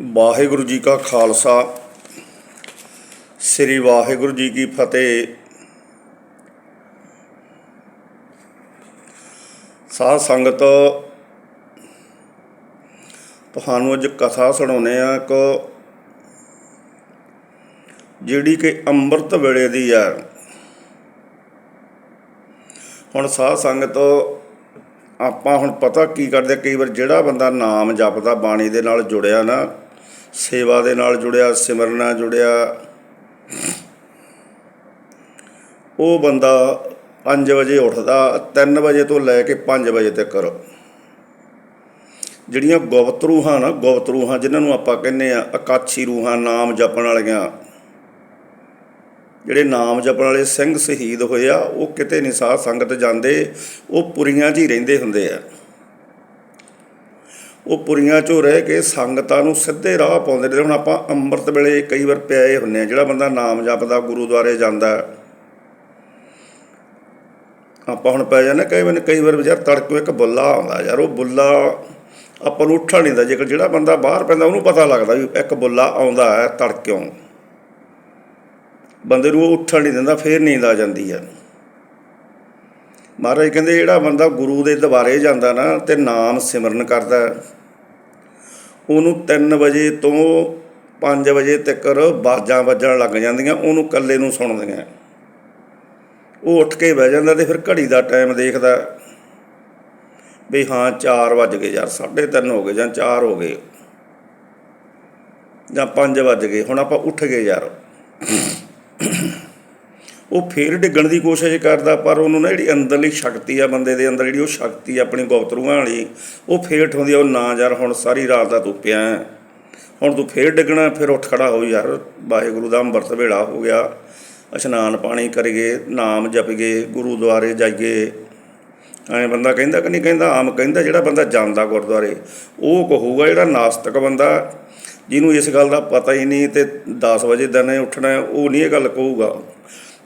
ਵਾਹਿਗੁਰੂ ਜੀ ਕਾ ਖਾਲਸਾ। ਸ੍ਰੀ ਵਾਹਿਗੁਰੂ ਜੀ ਕੀ ਫਤਿਹ। ਸਾਧ ਸੰਗਤ, ਤੁਹਾਨੂੰ ਅੱਜ ਕਥਾ ਸੁਣਾਉਨੇ ਆ ਇੱਕ, ਜਿਹੜੀ ਕਿ ਅੰਮ੍ਰਿਤ ਵੇਲੇ ਦੀ ਆ ਹੁਣ ਸਾਧ ਸੰਗਤ ਆਪਾਂ ਹੁਣ ਪਤਾ ਕੀ ਕਰਦੇ ਕਈ ਵਾਰ ਜਿਹੜਾ ਬੰਦਾ ਨਾਮ ਜਪਦਾ ਬਾਣੀ ਦੇ ਨਾਲ ਜੁੜਿਆ ਨਾ, ਸੇਵਾ ਦੇ ਨਾਲ ਜੁੜਿਆ, ਸਿਮਰਨ ਨਾਲ ਜੁੜਿਆ, ਉਹ ਬੰਦਾ 5 ਵਜੇ ਉੱਠਦਾ 3 ਵਜੇ ਤੋਂ ਲੈ ਕੇ 5 ਵਜੇ ਤੱਕ ਜਿਹੜੀਆਂ ਗੁਪਤ ਰੂਹਾਂ ਨਾ, ਗੁਪਤ ਰੂਹਾਂ ਜਿਨ੍ਹਾਂ ਨੂੰ ਆਪਾਂ ਕਹਿੰਦੇ ਆ ਅਕਾਛੀ ਰੂਹਾਂ, ਨਾਮ ਜਪਣ ਵਾਲੀਆਂ ਜਿਹੜੇ ਨਾਮ ਜਪਣ ਵਾਲੇ ਸਿੰਘ ਸ਼ਹੀਦ ਹੋਏ ਆ, ਉਹ ਕਿਤੇ ਨਹੀਂ ਸਾਧ ਸੰਗਤ ਜਾਂਦੇ, ਉਹ ਪੁਰੀਆਂ 'ਚ ਹੀ ਰਹਿੰਦੇ ਹੁੰਦੇ ਆ। ਉਹ ਪੁਰੀਆਂ 'ਚੋਂ ਰਹਿ ਕੇ ਸੰਗਤਾਂ ਨੂੰ ਸਿੱਧੇ ਰਾਹ ਪਾਉਂਦੇ ਨੇ। ਹੁਣ ਆਪਾਂ ਅੰਮ੍ਰਿਤ ਵੇਲੇ ਕਈ ਵਾਰ ਪਿਆਏ ਹੁੰਨੇ ਆ, ਜਿਹੜਾ ਬੰਦਾ ਨਾਮ ਜਪਦਾ, ਗੁਰੂਦੁਆਰੇ ਜਾਂਦਾ। ਆਪਾਂ ਹੁਣ ਪੈ ਜਾਂਦੇ ਕਈ ਵਾਰ ਕਈ ਵਾਰ ਯਾਰ ਤੜਕੋਂ ਇੱਕ ਬੁੱਲਾ ਆਉਂਦਾ ਯਾਰ, ਉਹ ਬੁੱਲਾ ਆਪਾਂ ਨੂੰ ਉੱਠਣ ਨਹੀਂ ਦਾ ਜੇਕਰ ਜਿਹੜਾ ਬੰਦਾ ਬਾਹਰ ਪੈਂਦਾ, ਉਹਨੂੰ ਪਤਾ ਲੱਗਦਾ ਵੀ ਇੱਕ ਬੁੱਲਾ ਆਉਂਦਾ ਹੈ ਤੜਕਿਓਂ ਬੰਦੇ ਨੂੰ ਉਹ ਉੱਠਣ ਨਹੀਂ ਦਿੰਦਾ, ਫੇਰ ਨੀਂਦ ਆ ਜਾਂਦੀ ਹੈ ਮਹਾਰਾਜ ਕਹਿੰਦੇ, ਜਿਹੜਾ ਬੰਦਾ ਗੁਰੂ ਦੇ ਦਰਬਾਰੇ ਜਾਂਦਾ ਨਾ, ਤੇ ਨਾਮ ਸਿਮਰਨ ਕਰਦਾ ਉਹਨੂੰ 3 ਵਜੇ ਤੋਂ 5 ਵਜੇ ਤੱਕ ਬਾਜਾਂ ਵੱਜਣ ਲੱਗ ਜਾਂਦੀਆਂ, ਉਹਨੂੰ ਇਕੱਲੇ ਨੂੰ ਸੁਣਦੀਆਂ। ਉਹ ਉੱਠ ਕੇ ਬਹਿ ਜਾਂਦਾ ਤੇ ਫਿਰ ਘੜੀ ਦਾ ਟਾਈਮ ਦੇਖਦਾ ਵੀ ਹਾਂ 4 ਵੱਜ ਗਏ ਯਾਰ 3:30 ਹੋ ਗਏ ਜਾਂ 4 ਹੋ ਗਏ। ਜਾਂ 5 ਵੱਜ ਗਏ, ਹੁਣ ਆਪਾਂ ਉੱਠ ਗਏ ਯਾਰ। ਉਹ ਫੇਰ ਡਿੱਗਣ ਦੀ ਕੋਸ਼ਿਸ਼ ਕਰਦਾ, ਪਰ ਉਹਨੂੰ ਨਾ ਜਿਹੜੀ ਅੰਦਰਲੀ ਸ਼ਕਤੀ ਆ ਬੰਦੇ ਦੇ ਅੰਦਰ, ਜਿਹੜੀ ਉਹ ਸ਼ਕਤੀ ਆਪਣੀ ਗੁਪਤਰੂਆਂ ਵਾਲੀ, ਉਹ ਫੇਰ ਠਾਉਂਦੀ ਆ, ਉਹ ਨਾ ਯਾਰ, ਹੁਣ ਸਾਰੀ ਰਾਤ ਦਾ ਤੂੰ ਪਿਆ ਹੁਣ ਤੂੰ ਫੇਰ ਡਿੱਗਣਾ, ਫਿਰ ਉੱਠ ਖੜਾ ਹੋ ਯਾਰ। ਵਾਹਿਗੁਰੂ ਦਾ ਅੰਮ੍ਰਿਤ ਵੇਲਾ ਹੋ ਗਿਆ। ਇਸ਼ਨਾਨ ਪਾਣੀ ਕਰੀਏ, ਨਾਮ ਜਪੀਏ ਗੁਰੂਦੁਆਰੇ ਜਾਈਏ। ਐਂ ਬੰਦਾ ਕਹਿੰਦਾ ਕਿ ਨਹੀਂ ਕਹਿੰਦਾ, ਆਮ ਕਹਿੰਦਾ, ਜਿਹੜਾ ਬੰਦਾ ਜਾਂਦਾ ਗੁਰਦੁਆਰੇ, ਉਹ ਕਹੂਗਾ ਜਿਹੜਾ ਨਾਸਤਕ ਬੰਦਾ ਜਿਹਨੂੰ ਇਸ ਗੱਲ ਦਾ ਪਤਾ ਹੀ ਨਹੀਂ ਤੇ 10 ਵਜੇ ਦਿਨੇ ਉੱਠਣਾ ਉਹ ਨਹੀਂ ਇਹ ਗੱਲ ਕਹੂਗਾ।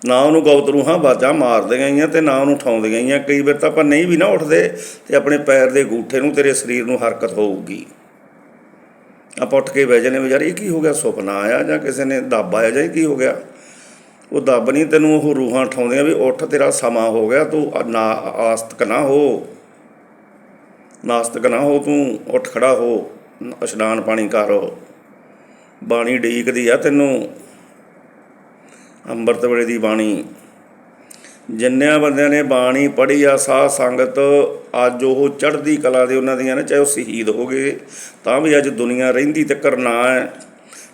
ਨਾ ਉਹਨੂੰ ਗੌਤ ਰੂਹਾਂ ਬਾਜਾਂ ਮਾਰਦੀਆਂ ਗਈਆਂ ਤੇ ਨਾ ਉਹਨੂੰ ਉਠਾਉਂਦੀਆਂ ਗਈਆਂ। ਕਈ ਵਾਰ ਤਾਂ ਆਪਾਂ ਨਹੀਂ ਵੀ ਨਾ ਉੱਠਦੇ ਤੇ ਆਪਣੇ ਪੈਰ ਦੇ ਗੂਠੇ ਨੂੰ ਤੇਰੇ ਸਰੀਰ ਨੂੰ ਹਰਕਤ ਹੋਊਗੀ। ਆਪਾਂ ਉੱਠ ਕੇ ਬਹਿ ਜਾਂਦੇ ਵੀ ਯਾਰ ਇਹ ਕੀ ਹੋ ਗਿਆ? ਸੁਪਨਾ ਆਇਆ ਜਾਂ ਕਿਸੇ ਨੇ ਦੱਬ ਆਇਆ ਜਾਂ ਕੀ ਹੋ ਗਿਆ? ਉਹ ਦੱਬ ਨਹੀਂ ਤੈਨੂੰ ਉਹ ਰੂਹਾਂ ਉਠਾਉਂਦੀਆਂ ਵੀ ਉੱਠ ਤੇਰਾ ਸਮਾਂ ਹੋ ਗਿਆ, ਤੂੰ ਨਾ ਆਸਤਕ ਨਾ ਹੋ। ਨਾਸਤਕ ਨਾ ਹੋ ਤੂੰ, ਉੱਠ ਖੜਾ ਹੋ ਇਸ਼ਨਾਨ ਪਾਣੀ ਕਰੋ। ਬਾਣੀ ਡੀਕਦੀ ਆ ਤੈਨੂੰ। ਅੰਮ੍ਰਿਤ ਵੇਲੇ ਦੀ ਬਾਣੀ। ਜਿੰਨਿਆਂ ਬੰਦਿਆਂ ਨੇ ਬਾਣੀ ਪੜ੍ਹੀ ਆ, ਸਾਧ ਸੰਗਤ ਅੱਜ ਉਹ ਚੜ੍ਹਦੀ ਕਲਾ ਦੇ ਉਹਨਾਂ ਦੀਆਂ ਨੇ, ਚਾਹੇ ਉਹ ਸ਼ਹੀਦ ਹੋ ਗਏ, ਤਾਂ ਵੀ ਅੱਜ ਦੁਨੀਆ ਰਹਿੰਦੀ ਤੇ ਕਰਨਾ ਹੈ।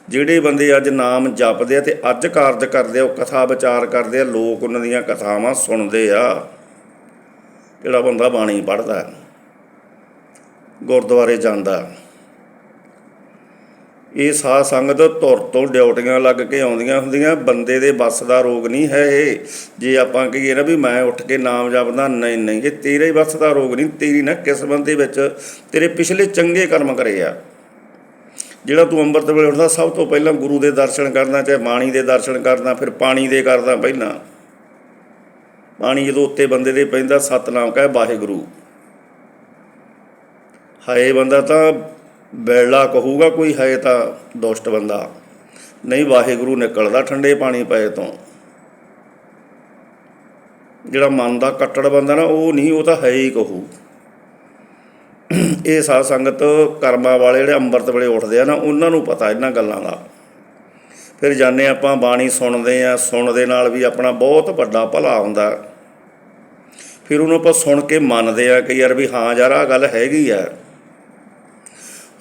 ਜਿਹੜੇ ਬੰਦੇ ਅੱਜ ਨਾਮ ਜਪਦੇ ਆ ਤੇ ਅੱਜ ਕਾਰਜ ਕਰਦੇ ਆ, ਉਹ ਕਥਾ ਵਿਚਾਰ ਕਰਦੇ ਆ, ਲੋਕ ਉਹਨਾਂ ਦੀਆਂ ਕਥਾਵਾਂ ਸੁਣਦੇ ਆ। ਜਿਹੜਾ ਬੰਦਾ ਬਾਣੀ ਪੜ੍ਹਦਾ, ਗੁਰਦੁਆਰੇ ਜਾਂਦਾ। ਇਹ ਸਾਧ ਸੰਗਤ ਧੁਰ ਤੋਂ ਡਿਊਟੀਆਂ ਲੱਗ ਕੇ ਆਉਂਦੀਆਂ ਹੁੰਦੀਆਂ, ਬੰਦੇ ਦੇ ਵੱਸ ਦਾ ਰੋਗ ਨਹੀਂ ਹੈ ਇਹ। ਜੇ ਆਪਾਂ ਕਹੀਏ ਨਾ ਵੀ ਮੈਂ ਉੱਠ ਕੇ ਨਾਮ ਜਪਦਾ, ਨਹੀਂ ਨਹੀਂ, ਇਹ ਤੇਰੇ ਹੀ ਵੱਸ ਦਾ ਰੋਗ ਨਹੀਂ, ਤੇਰੀ ਨਾ ਕਿਸਮਤ ਦੇ ਵਿੱਚ ਤੇਰੇ ਪਿਛਲੇ ਚੰਗੇ ਕਰਮ ਕਰੇ ਆ। ਜਿਹੜਾ ਤੂੰ ਅੰਮ੍ਰਿਤ ਵੇਲੇ ਉੱਠਦਾ, ਸਭ ਤੋਂ ਪਹਿਲਾਂ ਗੁਰੂ ਦੇ ਦਰਸ਼ਨ ਕਰਨਾ, ਚਾਹੇ ਬਾਣੀ ਦੇ ਦਰਸ਼ਨ ਕਰਨਾ, ਫਿਰ ਪਾਣੀ ਦੇ ਕਰਦਾ ਪਹਿਲਾਂ। ਪਾਣੀ ਜਦੋਂ ਉੱਤੇ ਬੰਦੇ ਦੇ ਪੈਂਦਾ, ਸਤਨਾਮ ਕਹੇ ਵਾਹਿਗੁਰੂ। ਹਾਏ ਬੰਦਾ ਤਾਂ ਬੈਲਾ ਕਹੂਗਾ ਕੋਈ ਹੈ ਤਾਂ ਦੁਸ਼ਟ ਬੰਦਾ। ਨਹੀਂ ਵਾਹਿਗੁਰੂ ਨਿਕਲਦਾ ਠੰਡੇ ਪਾਣੀ ਪਏ ਤੋਂ। ਜਿਹੜਾ ਮਨ ਦਾ ਕੱਟੜ ਬੰਦਾ ਨਾ, ਉਹ ਨਹੀਂ, ਉਹ ਤਾਂ ਹੈ ਹੀ ਕਹੂ। ਇਹ ਸਾਧ ਸੰਗਤ ਕਰਮਾਂ ਵਾਲੇ ਜਿਹੜੇ ਅੰਮ੍ਰਿਤ ਵੇਲੇ ਉੱਠਦੇ ਆ ਨਾ, ਉਹਨਾਂ ਨੂੰ ਪਤਾ ਇਹਨਾਂ ਗੱਲਾਂ ਦਾ। ਫਿਰ ਜਾਣੇ ਆਪਾਂ ਬਾਣੀ ਸੁਣਦੇ ਆ ਸੁਣ ਦੇ ਨਾਲ ਵੀ ਆਪਣਾ ਬਹੁਤ ਵੱਡਾ ਭਲਾ ਹੁੰਦਾ। ਫਿਰ ਉਹਨੂੰ ਆਪਾਂ ਸੁਣ ਕੇ ਮੰਨਦੇ ਆ ਕਿ ਯਾਰ ਵੀ ਹਾਂ ਯਾਰ ਆ ਗੱਲ ਹੈਗੀ ਆ।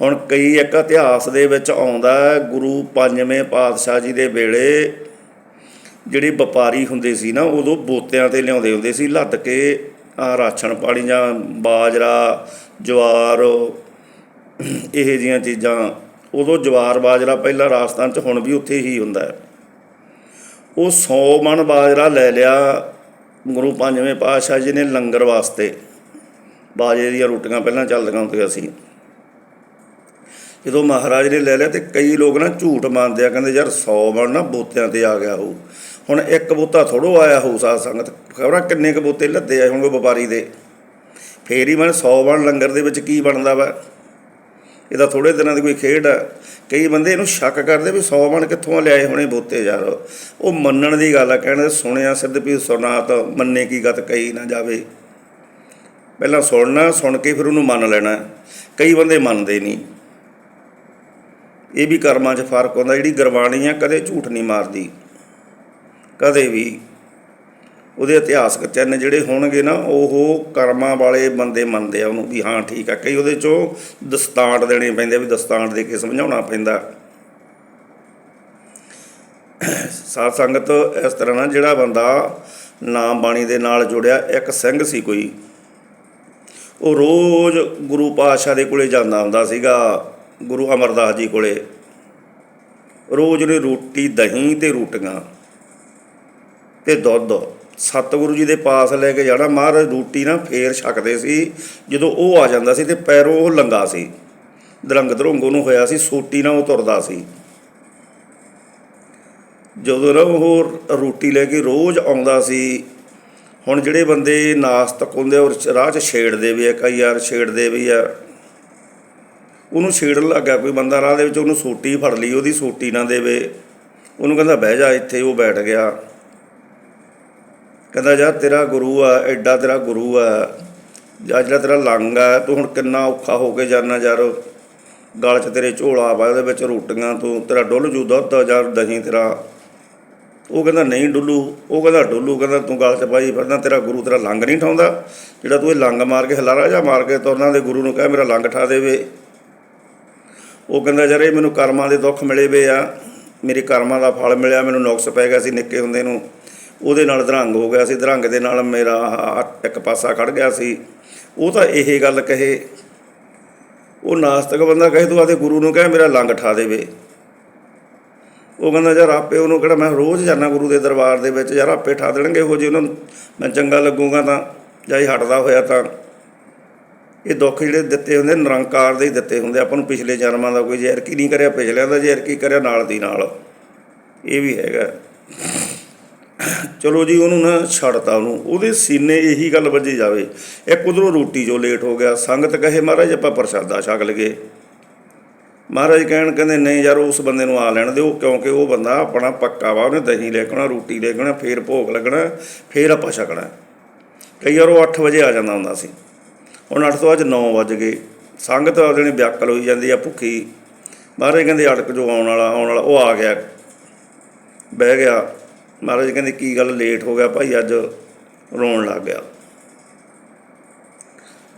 ਹੁਣ ਕਈ ਇੱਕ ਇਤਿਹਾਸ ਦੇ ਵਿੱਚ ਆਉਂਦਾ ਗੁਰੂ ਪੰਜਵੇਂ ਪਾਤਸ਼ਾਹ ਜੀ ਦੇ ਵੇਲੇ ਜਿਹੜੇ ਵਪਾਰੀ ਹੁੰਦੇ ਸੀ ਨਾ, ਉਦੋਂ ਬੋਤਿਆਂ ਤੇ ਲਿਆਉਂਦੇ ਹੁੰਦੇ ਸੀ, ਲੱਦ ਕੇ ਆ ਰਾਸ਼ਨ ਪਾਣੀ ਜਾਂ ਬਾਜਰਾ, ਜਵਾਰ, ਇਹ ਜੀਆਂ ਚੀਜ਼ਾਂ। ਉਦੋਂ ਜਵਾਰ ਬਾਜਰਾ ਪਹਿਲਾਂ ਰਾਜਸਥਾਨ 'ਚ ਹੁਣ ਵੀ ਉੱਥੇ ਹੀ ਹੁੰਦਾ ਹੈ। ਉਹ 100 ਮਣ ਬਾਜਰਾ ਲੈ ਲਿਆ ਗੁਰੂ ਪੰਜਵੇਂ ਪਾਤਸ਼ਾਹ ਜੀ ਨੇ ਲੰਗਰ ਵਾਸਤੇ। ਬਾਜਰੇ ਦੀਆਂ ਰੋਟੀਆਂ ਪਹਿਲਾਂ ਚੱਲਦੀਆਂ ਹੁੰਦੀਆਂ ਸੀ। ਜਦੋਂ ਮਹਾਰਾਜ ਨੇ ਲੈ ਲਿਆ ਤੇ ਕਈ ਲੋਕ ਨਾ ਝੂਠ ਮੰਨਦੇ ਆ, ਕਹਿੰਦੇ ਯਾਰ 100 ਬਣ ਨਾ ਬੋਤਿਆਂ ਤੇ ਆ ਗਿਆ ਹੋਊ। ਹੁਣ ਇੱਕ ਬੋਤਾ ਥੋੜੋ ਆਇਆ ਹੋਊ ਸਾਧ ਸੰਗਤ, ਖਬਰਾਂ ਕਿੰਨੇ ਕੁ ਬੋਤੇ ਲੱਦੇ ਆਏ ਹੋਣਗੇ ਵਪਾਰੀ ਦੇ। ਫੇਰ ਹੀ ਮਨ 100 ਬਣ ਲੰਗਰ ਦੇ ਵਿੱਚ ਕੀ ਬਣਦਾ ਵਾ? ਇਹਦਾ ਤਾਂ ਥੋੜੇ ਦਿਨਾਂ ਦੀ ਕੋਈ ਖੇਡ ਆ। ਕਈ ਬੰਦੇ ਇਹਨੂੰ ਸ਼ੱਕ ਕਰਦੇ ਵੀ 100 ਬਣ ਕਿੱਥੋਂ ਲਿਆਏ ਹੋਣੇ ਬੋਤੇ ਯਾਰ। ਉਹ ਮੰਨਣ ਦੀ ਗੱਲ ਆ, ਕਹਿੰਦੇ ਸੁਣਿਆ ਸਿੱਧ ਵੀ ਸੁਨਾਤ ਮੰਨੇ ਕੀ ਗਤ ਕਹੀ ਨਾ ਜਾਵੇ। ਪਹਿਲਾਂ ਸੁਣਨਾ, ਸੁਣ ਕੇ ਫਿਰ ਉਹਨੂੰ ਮੰਨ ਲੈਣਾ। ਕਈ ਬੰਦੇ ਮੰਨਦੇ ਨਹੀਂ। ਇਹ ਵੀ ਕਰਮਾਂ 'ਚ ਫ਼ਰਕ ਹੁੰਦਾ, ਜਿਹੜੀ ਗੁਰਬਾਣੀ ਆ ਕਦੇ ਝੂਠ ਨਹੀਂ ਮਾਰਦੀ, ਕਦੇ ਵੀ। ਉਹਦੇ ਇਤਿਹਾਸਕ ਚਿੰਨ੍ਹ ਜਿਹੜੇ ਹੋਣਗੇ ਨਾ, ਉਹ ਕਰਮਾਂ ਵਾਲੇ ਬੰਦੇ ਮੰਨਦੇ ਆ ਉਹਨੂੰ ਵੀ ਹਾਂ ਠੀਕ ਆ। ਕਈ ਉਹਦੇ ਚੋਂ ਦਸਤਾਂਟ ਦੇਣੇ ਪੈਂਦੇ ਆ ਵੀ ਦਸਤਾਂਟ ਦੇ ਕੇ ਸਮਝਾਉਣਾ ਪੈਂਦਾ। ਸਾਧ ਸੰਗਤ ਇਸ ਤਰ੍ਹਾਂ ਨਾਲ ਜਿਹੜਾ ਬੰਦਾ ਨਾਮ ਬਾਣੀ ਦੇ ਨਾਲ ਜੁੜਿਆ, ਇੱਕ ਸਿੰਘ ਸੀ ਕੋਈ, ਉਹ ਰੋਜ਼ ਗੁਰੂ ਪਾਤਸ਼ਾਹ ਦੇ ਕੋਲੇ ਜਾਂਦਾ ਹੁੰਦਾ ਸੀਗਾ। ਗੁਰੂ ਅਮਰਦਾਸ ਜੀ ਕੋਲੇ ਰੋਜ਼ ਉਹਨੇ ਰੋਟੀ ਦਹੀਂ ਤੇ ਰੋਟੀਆਂ ਤੇ ਦੁੱਧ। ਸਤਿਗੁਰੂ ਜੀ ਦੇ ਪਾਸ ਲੈ ਕੇ ਜਾਣਾ। ਮਹਾਰਾਜ ਰੋਟੀ ਨਾ ਫੇਰ ਛਕਦੇ ਸੀ। ਜਦੋਂ ਉਹ ਆ ਜਾਂਦਾ ਸੀ ਤੇ ਪੈਰੋਂ ਉਹ ਲੰਗਾ ਸੀ। ਦਰੰਗ ਦਰੰਗ ਉਹਨੂੰ ਹੋਇਆ ਸੀ ਸੋਟੀ ਨਾਲ ਉਹ ਤੁਰਦਾ ਸੀ। ਜਦੋਂ ਨਾ ਉਹ ਰੋਟੀ ਲੈ ਕੇ ਰੋਜ਼ ਆਉਂਦਾ ਸੀ ਹੁਣ ਜਿਹੜੇ ਬੰਦੇ ਨਾਸਤਕ ਹੁੰਦੇ ਆ, ਉਹ ਰਾਹ 'ਚ ਛੇੜਦੇ ਵੀ ਆ ਕਈ ਯਾਰ ਛੇੜਦੇ ਵੀ ਆ। ਉਹਨੂੰ ਛੇੜਨ ਲੱਗਾ ਕੋਈ ਬੰਦਾ, ਰਾਹ ਦੇ ਵਿੱਚ ਉਹਨੂੰ ਸੋਟੀ ਫੜ ਲਈ, ਉਹਦੀ ਸੋਟੀ ਨਾ ਦੇਵੇ। ਉਹਨੂੰ ਕਹਿੰਦਾ, ਬਹਿ ਜਾ ਇੱਥੇ, ਉਹ ਬੈਠ ਗਿਆ। ਕਹਿੰਦਾ ਯਾਰ ਤੇਰਾ ਗੁਰੂ ਆ, ਐਡਾ ਤੇਰਾ ਗੁਰੂ ਆ। ਜਾਂ ਜਿਹੜਾ ਤੇਰਾ ਲੰਗ ਆ, ਤੂੰ ਹੁਣ ਕਿੰਨਾ ਔਖਾ ਹੋ ਕੇ ਜਾਣਾ ਯਾਰ। ਗਲ 'ਚ ਤੇਰੇ ਝੋਲਾ ਵਾ, ਉਹਦੇ ਵਿੱਚ ਰੋਟੀਆਂ ਤੂੰ, ਤੇਰਾ ਡੁੱਲ ਜੂ ਦੁੱਧ ਯਾਰ ਦਹੀਂ ਤੇਰਾ। ਉਹ ਕਹਿੰਦਾ, ਨਹੀਂ ਡੁੱਲੂ। ਉਹ ਕਹਿੰਦਾ, ਡੁੱਲੂ। ਕਹਿੰਦਾ, ਤੂੰ ਗਲ 'ਚ ਪਾਈ ਫਿਰਦਾ, ਤੇਰਾ ਗੁਰੂ ਤੇਰਾ ਲੰਗ ਨਹੀਂ ਠਾਉਂਦਾ। ਜਿਹੜਾ ਤੂੰ ਇਹ ਲੰਗ ਮਾਰ ਕੇ, ਹਲਾਰਾ ਜਾਂ ਮਾਰ ਕੇ ਤੁਰਨਾ ਦੇ ਗੁਰੂ ਨੂੰ ਕਹਿ, ਮੇਰਾ ਲੰਗ ਠਾ ਦੇਵੇ। ਉਹ ਕਹਿੰਦਾ ਯਾਰ ਇਹ ਮੈਨੂੰ ਕਰਮਾਂ ਦੇ ਦੁੱਖ ਮਿਲੇ ਵੇ ਆ, ਮੇਰੇ ਕਰਮਾਂ ਦਾ ਫਲ ਮਿਲਿਆ, ਮੈਨੂੰ ਨੁਕਸ ਪੈ ਗਿਆ ਸੀ ਨਿੱਕੇ ਹੁੰਦੇ ਨੂੰ। ਉਹਦੇ ਨਾਲ ਦਰੰਗ ਹੋ ਗਿਆ ਸੀ, ਦਰੰਗ ਦੇ ਨਾਲ ਮੇਰਾ ਆਹ ਇੱਕ ਪਾਸਾ ਖੜ ਗਿਆ ਸੀ। ਉਹ ਤਾਂ ਇਹ ਗੱਲ ਕਹੇ, ਉਹ ਨਾਸਤਕ ਬੰਦਾ ਕਹੇ, ਤੂੰ ਆਦੇ ਗੁਰੂ ਨੂੰ ਕਹੇ, ਮੇਰਾ ਲੰਗ ਠਾ ਦੇਵੇ। ਉਹ ਕਹਿੰਦਾ, ਯਾਰ ਆਪੇ ਉਹਨੂੰ ਕਿਹੜਾ ਮੈਂ ਰੋਜ਼ ਜਾਣਾ ਗੁਰੂ ਦੇ ਦਰਬਾਰ ਦੇ ਵਿੱਚ, ਯਾਰ ਆਪੇ ਠਾ ਦੇਣਗੇ, ਉਹ ਜੇ ਉਹਨਾਂ ਨੂੰ ਮੈਂ ਚੰਗਾ ਲੱਗੂਗਾ ਤਾਂ, ਜਾਂ ਹਟਦਾ ਹੋਇਆ ਤਾਂ। ਇਹ ਦੁੱਖ ਜਿਹੜੇ ਦਿੱਤੇ ਹੁੰਦੇ, ਨਿਰੰਕਾਰ ਦੇ ਹੀ ਦਿੱਤੇ ਹੁੰਦੇ। ਆਪਾਂ ਨੂੰ ਪਿਛਲੇ ਜਨਮਾਂ ਦਾ ਕੋਈ ਜ਼ਹਿਰ ਕੀ ਨਹੀਂ ਕਰਿਆ, ਪਿਛਲਿਆਂ ਦਾ ਜ਼ਹਿਰ ਕੀ ਕਰਿਆ, ਨਾਲ ਦੀ ਨਾਲ। ਇਹ ਵੀ ਹੈਗਾ। ਚਲੋ ਜੀ, ਉਹਨੂੰ ਨਾ ਛੱਡਤਾ ਉਹਨੂੰ। ਉਹਦੇ ਸੀਨੇ ਇਹੀ ਗੱਲ ਵੱਜੀ ਜਾਵੇ। ਇੱਕ ਉਧਰੋਂ ਰੋਟੀ ਜੋ ਲੇਟ ਹੋ ਗਿਆ। ਸੰਗਤ ਕਹੇ, ਮਹਾਰਾਜ, ਆਪਾਂ ਪ੍ਰਸ਼ਾਦਾ ਛਕ ਲਈਏ। ਮਹਾਰਾਜ ਕਹਿਣ, ਕਹਿੰਦੇ, ਨਹੀਂ ਯਾਰ, ਉਸ ਬੰਦੇ ਨੂੰ ਆ ਲੈਣ ਦਿਓ, ਕਿਉਂਕਿ ਉਹ ਬੰਦਾ ਆਪਣਾ ਪੱਕਾ ਵਾ। ਉਹਨੇ ਦਹੀਂ ਲੈਕਣਾ, ਰੋਟੀ ਲੈ ਕੇ ਆਉਣਾ ਫੇਰ ਭੋਗ ਲੱਗਣਾ, ਫੇਰ ਆਪਾਂ ਛਕਣਾ। ਕਈ ਵਾਰ ਉਹ 8 ਵਜੇ ਆ ਜਾਂਦਾ ਹੁੰਦਾ ਸੀ। ਹੁਣ 8 ਤੋਂ ਅੱਜ 9 ਵੱਜ ਗਏ। ਸੰਗਤ ਉਹਦੇ ਨੇ ਵਿਆਕਲ ਹੋਈ ਜਾਂਦੀ ਆ, ਭੁੱਖੀ। ਮਹਾਰਾਜ ਕਹਿੰਦੇ ਅੜਕ ਜੋ ਆਉਣ ਵਾਲਾ ਆਉਣ ਵਾਲਾ, ਉਹ ਆ ਗਿਆ। ਬਹਿ ਗਿਆ। ਮਹਾਰਾਜ ਕਹਿੰਦੇ ਕੀ ਗੱਲ ਲੇਟ ਹੋ ਗਿਆ। ਭਾਈ ਅੱਜ ਰੋਣ ਲੱਗ ਗਿਆ।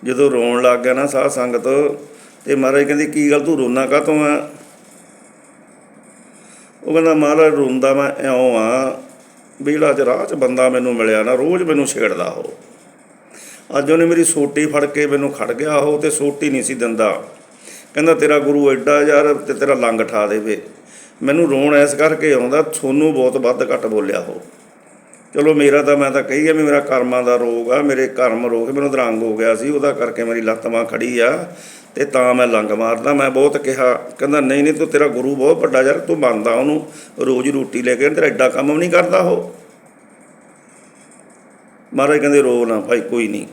ਜਦੋਂ ਰੋਣ ਲੱਗ ਗਿਆ ਨਾ ਸਾਧ ਸੰਗਤ, ਤੇ ਮਹਾਰਾਜ ਕਹਿੰਦੇ ਕੀ ਗੱਲ, ਤੂੰ ਰੋਣਾ ਕਾਹਤੋਂ ਆ? ਉਹ ਕਹਿੰਦਾ, ਮਹਾਰਾਜ ਰੋਂਦਾ ਮੈਂ ਇਉਂ ਆ ਬੀੜਾ ਚ ਰਾਹ ਚ ਬੰਦਾ ਮੈਨੂੰ ਮਿਲਿਆ ਨਾ, ਰੋਜ਼ ਮੈਨੂੰ ਛੇੜਦਾ ਉਹ। ਅੱਜ ਉਹਨੇ ਮੇਰੀ ਸੋਟੀ ਫੜ ਕੇ ਮੈਨੂੰ ਖੜ ਗਿਆ, ਉਹ ਤੇ ਸੋਟੀ ਨਹੀਂ ਸੀ ਦਿੰਦਾ। ਕਹਿੰਦਾ, ਤੇਰਾ ਗੁਰੂ ਐਡਾ ਯਾਰ ਤੇ ਤੇਰਾ ਲੰਗ ਠਾ ਦੇਵੇ। ਮੈਨੂੰ ਰੋਣ ਐਸ ਕਰਕੇ ਆਉਂਦਾ ਤੁਹਾਨੂੰ ਬਹੁਤ ਵੱਧ ਘੱਟ ਬੋਲਿਆ ਉਹ। ਚਲੋ, ਮੇਰਾ ਤਾਂ ਮੈਂ ਤਾਂ ਕਹੀ ਗਿਆ ਵੀ ਮੇਰਾ ਕਰਮਾਂ ਦਾ ਰੋਗ ਆ, ਮੇਰੇ ਕਰਮ ਰੋਗ, ਮੈਨੂੰ ਦਰੰਗ ਹੋ ਗਿਆ ਸੀ, ਉਹਦਾ ਕਰਕੇ ਮੇਰੀ ਲੱਤ ਮਾਂ ਖੜੀ ਆ ਤੇ ਤਾਂ ਮੈਂ ਲੰਗ ਮਾਰਦਾ। ਮੈਂ ਬਹੁਤ ਕਿਹਾ, ਕਹਿੰਦਾ, ਨਹੀਂ ਨਹੀਂ, ਤੂੰ ਤੇਰਾ ਗੁਰੂ ਬਹੁਤ ਵੱਡਾ ਯਾਰ, ਤੂੰ ਮੰਨਦਾ ਉਹਨੂੰ। ਰੋਜ਼ ਰੋਟੀ ਲੈ ਕੇ ਤੇਰਾ ਐਡਾ ਕੰਮ ਵੀ ਨਹੀਂ ਕਰਦਾ ਉਹ। ਮਹਾਰਾਜ ਕਹਿੰਦੇ, ਰੋ ਨਾ ਭਾਈ, ਕੋਈ ਨਹੀਂ,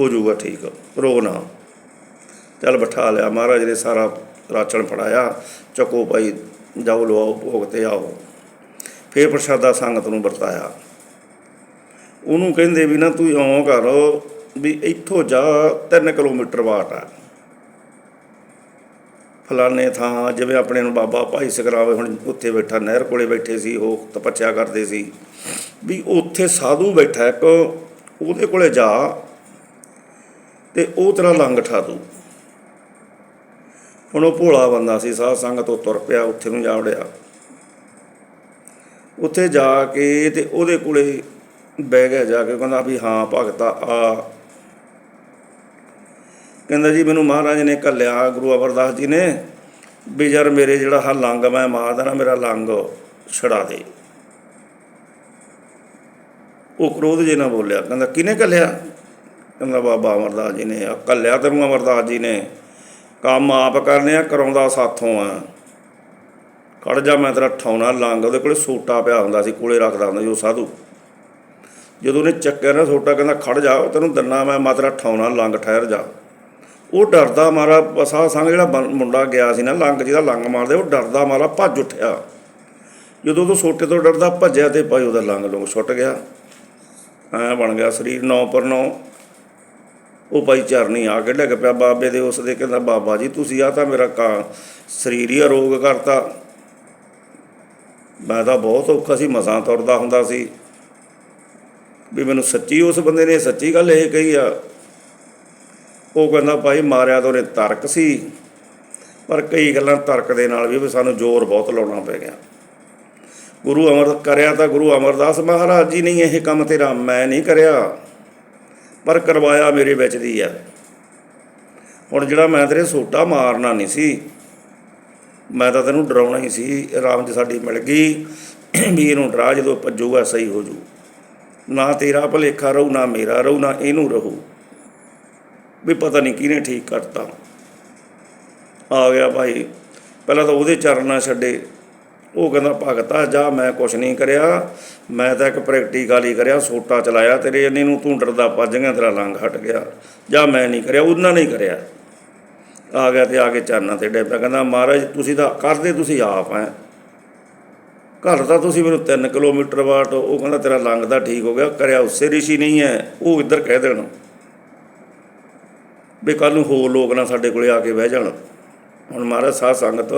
ਹੋ ਜਾਊਗਾ ਠੀਕ, ਰੋ ਨਾ। ਚੱਲ ਬਿਠਾ ਲਿਆ, ਮਹਾਰਾਜ ਨੇ ਸਾਰਾ ਰਾਚਣ ਫੜਾਇਆ, ਚੱਕੋ ਭਾਈ, ਜਾਓ, ਲਵਾਓ, ਭੋਗ ਤੇ ਆਓ। ਫੇਰ ਪ੍ਰਸ਼ਾਦਾ ਸੰਗਤ ਨੂੰ ਵਰਤਾਇਆ। ਉਹਨੂੰ ਕਹਿੰਦੇ ਵੀ ਨਾ, ਤੂੰ ਇਉਂ ਕਰ ਵੀ ਇੱਥੋਂ ਜਾ 3 ਕਿਲੋਮੀਟਰ ਬਾਟ ਆ। ਫਲਾਣੇ ਥਾਂ, ਜਿਵੇਂ ਆਪਣੇ ਨੂੰ ਬਾਬਾ ਭਾਈ ਸਗਰਾਵੇ ਹੁਣ ਉੱਥੇ ਬੈਠਾ, ਨਹਿਰ ਕੋਲੇ ਬੈਠੇ ਸੀ, ਉਹ ਤਪੱਸਿਆ ਕਰਦੇ ਸੀ। ਵੀ ਉੱਥੇ ਸਾਧੂ ਬੈਠਾ ਇੱਕ, ਉਹਦੇ ਕੋਲੇ ਜਾ ਤੇ ਉਹ ਤੇਰਾ ਲੰਗ ਠਾ ਦੂ। ਹੁਣ ਉਹ ਭੋਲਾ ਬੰਦਾ ਸੀ, ਸਾਧ ਸੰਗਤ ਤੋਂ ਤੁਰ ਪਿਆ, ਉੱਥੇ ਨੂੰ ਜਾ ਵੜਿਆ। ਉੱਥੇ ਜਾ ਕੇ ਤੇ ਉਹਦੇ ਕੋਲੇ ਬਹਿ ਗਿਆ ਜਾ ਕੇ, ਕਹਿੰਦਾ ਵੀ ਹਾਂ ਭਗਤਾ, ਆ। ਕਹਿੰਦਾ ਜੀ ਮੈਨੂੰ ਮਹਾਰਾਜ ਨੇ ਘੱਲਿਆ, ਗੁਰੂ ਅਮਰਦਾਸ ਜੀ ਨੇ, ਵੀ ਯਾਰ ਮੇਰੇ ਜਿਹੜਾ ਹਾ ਲੰਗ ਮੈਂ ਮਾਰਦਾ ਨਾ, ਮੇਰਾ ਲੰਗ ਛੜਾ ਦੇ। ਉਹ ਕ੍ਰੋਧ ਜੇ ਨਾ ਬੋਲਿਆ, ਕਹਿੰਦਾ, ਕਿਹਨੇ ਘੱਲਿਆ? ਕਹਿੰਦਾ, ਬਾਬਾ ਅਮਰਦਾਸ ਜੀ ਨੇ। ਆ ਤੈਨੂੰ ਅਮਰਦਾਸ ਜੀ ਨੇ। ਕੰਮ ਆਪ ਕਰਨੇ ਆ ਕਰਾਉਂਦਾ ਸਾਥੋਂ ਆ। ਖੜ ਜਾ, ਮੈਂ ਤੇਰਾ ਠਾਉਣਾ ਲੰਗ ਉਹਦੇ ਕੋਲੇ ਸੋਟਾ ਪਿਆ ਹੁੰਦਾ ਸੀ, ਕੋਲੇ ਰੱਖਦਾ ਹੁੰਦਾ ਜੋ ਸਾਧੂ। ਜਦੋਂ ਉਹਨੇ ਚੱਕਿਆ ਨਾ ਸੋਟਾ, ਕਹਿੰਦਾ, ਖੜ ਜਾ, ਤੈਨੂੰ ਦੰਨਾ ਮੈਂ ਮਾਤਰਾ ਠਾਉਣਾ ਲੰਗ ਠਹਿਰ ਜਾ। ਉਹ ਡਰਦਾ ਮਾਰਾ ਸਾਹ ਸੰਗ ਜਿਹੜਾ ਬੰ- ਮੁੰਡਾ ਗਿਆ ਸੀ ਨਾ ਲੰਗ ਜਿਹਦਾ ਲੰਗ ਮਾਰਦੇ, ਉਹ ਡਰਦਾ ਮਾਰਾ, ਭੱਜ ਉੱਠਿਆ। ਜਦੋਂ ਉਹ ਸੋਟੇ ਤੋਂ ਡਰਦਾ, ਭੱਜਿਆ ਤੇ ਭਾਈ ਉਹਦਾ ਲੰਗ ਲੋਕ ਛੁੱਟ ਗਿਆ। ਐ ਬਣ ਗਿਆ ਸਰੀਰ ਨੌ ਪਰ ਨੌ। ਉਹ ਭਾਈ ਚਰਨੀ ਆ ਕੇ ਡਿੱਗ ਪਿਆ, ਬਾਬੇ ਦੇ ਉਸ ਦੇ ਕਹਿੰਦਾ, ਬਾਬਾ ਜੀ, ਤੁਸੀਂ ਆ ਤਾਂ ਮੇਰਾ ਕਾ, ਸਰੀਰ ਹੀ ਅਰੋਗ ਕਰਤਾ। ਮੈਂ ਤਾਂ ਬਹੁਤ ਔਖਾ ਸੀ, ਮਸਾਂ ਤੁਰਦਾ ਹੁੰਦਾ ਸੀ। ਵੀ ਮੈਨੂੰ ਸੱਚੀ ਉਸ ਬੰਦੇ ਨੇ ਸੱਚੀ ਗੱਲ ਇਹ ਕਹੀ ਆ। ਉਹ ਕਹਿੰਦਾ, ਭਾਈ, ਮਾਰਿਆ ਤਾਂ ਉਹਨੇ ਤਰਕ ਸੀ। ਪਰ ਕਈ ਗੱਲਾਂ ਤਰਕ ਦੇ ਨਾਲ ਵੀ ਸਾਨੂੰ ਜ਼ੋਰ ਬਹੁਤ ਲਾਉਣਾ ਪੈ ਗਿਆ। ਗੁਰੂ ਅਮਰ ਕਰਿਆ ਤਾਂ ਗੁਰੂ ਅਮਰਦਾਸ ਮਹਾਰਾਜ ਜੀ ਨੇ ਇਹ ਕੰਮ ਤੇਰਾ ਮੈਂ ਨਹੀਂ ਕਰਿਆ, ਪਰ ਕਰਵਾਇਆ ਮੇਰੇ ਵਿੱਚ ਦੀ ਹੈ ਹੁਣ ਜਿਹੜਾ ਮੈਂ ਤੇਰੇ ਸੋਟਾ ਮਾਰਨਾ ਨਹੀਂ ਸੀ, ਮੈਂ ਤਾਂ ਤੈਨੂੰ ਡਰਾਉਣਾ ਹੀ ਸੀ, ਆਰਾਮ ਜੀ ਸਾਡੀ ਮਿਲ ਗਈ ਵੀ ਇਹਨੂੰ ਡਰਾ ਜਦੋਂ ਭੱਜੂਗਾ ਸਹੀ ਹੋ ਜੂ। ਨਾ ਤੇਰਾ ਭਲੇਖਾ ਰਹੂ, ਨਾ ਮੇਰਾ ਰਹੂ, ਨਾ ਇਹਨੂੰ ਰਹੂ। ਵੀ ਪਤਾ ਨਹੀਂ ਕਿਹਨੇ ਠੀਕ ਕਰਤਾ। ਆ ਗਿਆ ਭਾਈ, ਪਹਿਲਾਂ ਤਾਂ ਉਹਦੇ ਚਰਨ ਨਾ ਛੱਡੇ। ਉਹ ਕਹਿੰਦਾ, ਭਗਤਾ, ਜਾ, ਮੈਂ ਕੁਛ ਨਹੀਂ ਕਰਿਆ। ਮੈਂ ਤਾਂ ਇੱਕ ਪ੍ਰੈਕਟੀਕਲ ਹੀ ਕਰਿਆ, ਸੋਟਾ ਚਲਾਇਆ, ਤੇਰੇ ਇੰਨੇ ਨੂੰ ਤੂੰ ਡਰਦਾ ਭੱਜ ਗਿਆ, ਤੇਰਾ ਲੰਗ ਹਟ ਗਿਆ। ਜਾ, ਮੈਂ ਨਹੀਂ ਕਰਿਆ, ਉਹਨਾਂ ਨੇ ਕਰਿਆ। ਆ ਗਿਆ ਤੇ ਆ ਕੇ ਚਰਨਾਂ ਤੇ ਡਿੱਗ ਕਹਿੰਦਾ, ਮਹਾਰਾਜ, ਤੁਸੀਂ ਤਾਂ ਕਰਦੇ ਤੁਸੀਂ ਆਪ ਐ। ਘਰ ਤਾਂ ਤੁਸੀਂ ਮੈਨੂੰ 3 ਕਿਲੋਮੀਟਰ ਬਾਟ ਉਹ ਕਹਿੰਦਾ, ਤੇਰਾ ਲੰਗ ਦਾ ਠੀਕ ਹੋ ਗਿਆ, ਕਰਿਆ ਉਸੇ ਰਿਸ਼ੀ ਨਹੀਂ ਹੈ ਉਹ ਇੱਧਰ ਕਹਿ ਦੇਣ। ਵੀ ਕੱਲ ਨੂੰ ਹੋਰ ਲੋਕ ਨਾ ਸਾਡੇ ਕੋਲੇ ਆ ਕੇ ਬਹਿ ਜਾਣ। ਹੁਣ ਮਹਾਰਾਜ ਸਾਧ ਸੰਗਤ,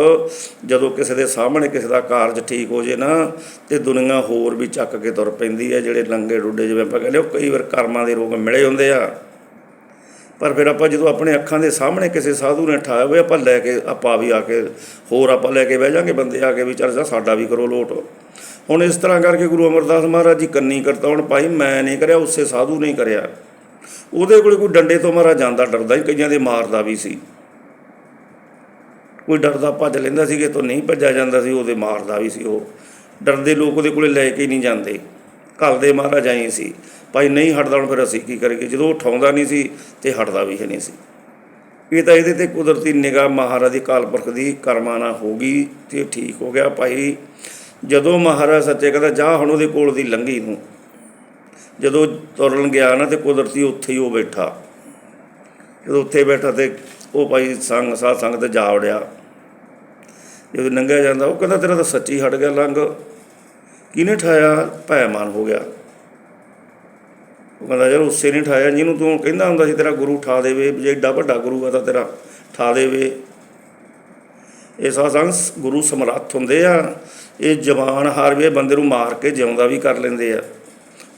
ਜਦੋਂ ਕਿਸੇ ਦੇ ਸਾਹਮਣੇ ਕਿਸੇ ਦਾ ਕਾਰਜ ਠੀਕ ਹੋ ਜੇ ਨਾ, ਤੇ ਦੁਨੀਆ ਹੋਰ ਵੀ ਚੱਕ ਕੇ ਤੁਰ ਪੈਂਦੀ ਹੈ, ਜਿਹੜੇ ਲੰਗੇ ਡੁੱਡੇ ਜਿਵੇਂ ਆਪਾਂ ਕਹਿੰਦੇ ਉਹ ਕਈ ਵਾਰ ਕਰਮਾਂ ਦੇ ਰੋਗ ਮਿਲੇ ਹੁੰਦੇ ਆ। ਪਰ ਫਿਰ ਆਪਾਂ ਜਦੋਂ ਆਪਣੇ ਅੱਖਾਂ ਦੇ ਸਾਹਮਣੇ ਕਿਸੇ ਸਾਧੂ ਨੇ ਠਾਇਆ ਹੋਇਆ, ਆਪਾਂ ਲੈ ਕੇ, ਆਪਾਂ ਵੀ ਆ ਕੇ, ਹੋਰ ਆਪਾਂ ਲੈ ਕੇ ਬਹਿ ਜਾਾਂਗੇ ਬੰਦੇ ਆ ਕੇ ਵੀ, ਚੱਲ ਜਾ ਸਾਡਾ ਵੀ ਕਰੋ ਲੋਟ। ਹੁਣ ਇਸ ਤਰ੍ਹਾਂ ਕਰਕੇ ਗੁਰੂ ਅਮਰਦਾਸ ਮਹਾਰਾਜ ਜੀ ਕੰਨੀ ਕਰਤਾ, ਹੁਣ ਭਾਈ ਮੈਂ ਨਹੀਂ ਕਰਿਆ, ਉਸੇ ਸਾਧੂ ਨੇ ਕਰਿਆ। ਉਹਦੇ ਕੋਲ ਕੋਈ ਡੰਡੇ ਤੋਂ ਮਾਰਾ ਜਾਂਦਾ, ਡਰਦਾ ਹੀ, ਕਈਆਂ ਦੇ ਮਾਰਦਾ ਵੀ ਸੀ। ਕੋਈ ਡਰਦਾ ਭੱਜ ਲੈਂਦਾ ਸੀ ਕਿ ਤੋਂ ਨਹੀਂ ਭੱਜਿਆ ਜਾਂਦਾ ਸੀ, ਉਹਦੇ ਮਾਰਦਾ ਵੀ ਸੀ ਉਹ। ਡਰਦੇ ਲੋਕ ਉਹਦੇ ਕੋਲੇ ਲੈ ਕੇ ਨਹੀਂ ਜਾਂਦੇ। ਘਰ ਦੇ ਮਹਾਰਾਜ ਆਏ ਸੀ, ਭਾਈ ਨਹੀਂ ਹਟਦਾ ਹੁਣ ਫਿਰ ਅਸੀਂ ਕੀ ਕਰੀਏ? ਜਦੋਂ ਉਹ ਉਠਾਉਂਦਾ ਨਹੀਂ ਸੀ ਤੇ ਹਟਦਾ ਵੀ ਹੈ ਨਹੀਂ ਸੀ। ਇਹ ਤਾਂ ਇਹਦੇ ਤੇ ਕੁਦਰਤੀ ਨਿਗਾਹ ਮਹਾਰਾਜ ਦੀ ਕਾਲਪੁਰਖ ਦੀ ਕਰਮਾਂ ਨਾਲ ਹੋ ਗਈ ਤੇ ਠੀਕ ਹੋ ਗਿਆ। ਭਾਈ ਜਦੋਂ ਮਹਾਰਾਜ ਸੱਚੇ ਕਹਿੰਦਾ, ਜਾ ਹੁਣ ਉਹਦੇ ਕੋਲ ਦੀ ਲੰਘੀ ਨੂੰ। ਜਦੋਂ ਤੁਰਨ ਗਿਆ ਨਾ ਤੇ ਕੁਦਰਤੀ ਉੱਥੇ ਹੀ ਉਹ ਬੈਠਾ। ਜਦੋਂ ਉੱਥੇ ਬੈਠਾ ਤੇ ਉਹ ਭਾਈ ਸੰਗ ਸਾਧ ਸੰਗ ਤੇ ਜਾ ਵੜਿਆ। ਜਦੋਂ ਲੰਘਿਆ ਜਾਂਦਾ, ਉਹ ਕਹਿੰਦਾ, ਤੇਰਾ ਤਾਂ ਸੱਚੀ ਹਟ ਗਿਆ ਲੰਘ। ਕਿਹਨੇ ਠਾਇਆ? ਭੈਮਾਨ ਹੋ ਗਿਆ। ਉਹ ਕਹਿੰਦਾ, ਯਾਰ ਉਸੇ ਨੇ ਠਾਇਆ, ਜਿਹਨੂੰ ਤੂੰ ਕਹਿੰਦਾ ਹੁੰਦਾ ਸੀ, ਤੇਰਾ ਗੁਰੂ ਠਾ ਦੇਵੇ, ਜੇ ਏਡਾ ਵੱਡਾ ਗੁਰੂ ਆ ਤਾਂ ਤੇਰਾ ਠਾ ਦੇਵੇ। ਇਹ ਸਾਧ ਗੁਰੂ ਸਮਰੱਥ ਹੁੰਦੇ ਆ। ਇਹ ਜਵਾਨ ਹਾਰ ਵੀ ਬੰਦੇ ਨੂੰ ਮਾਰ ਕੇ ਜਿਉਂਦਾ ਵੀ ਕਰ ਲੈਂਦੇ ਆ।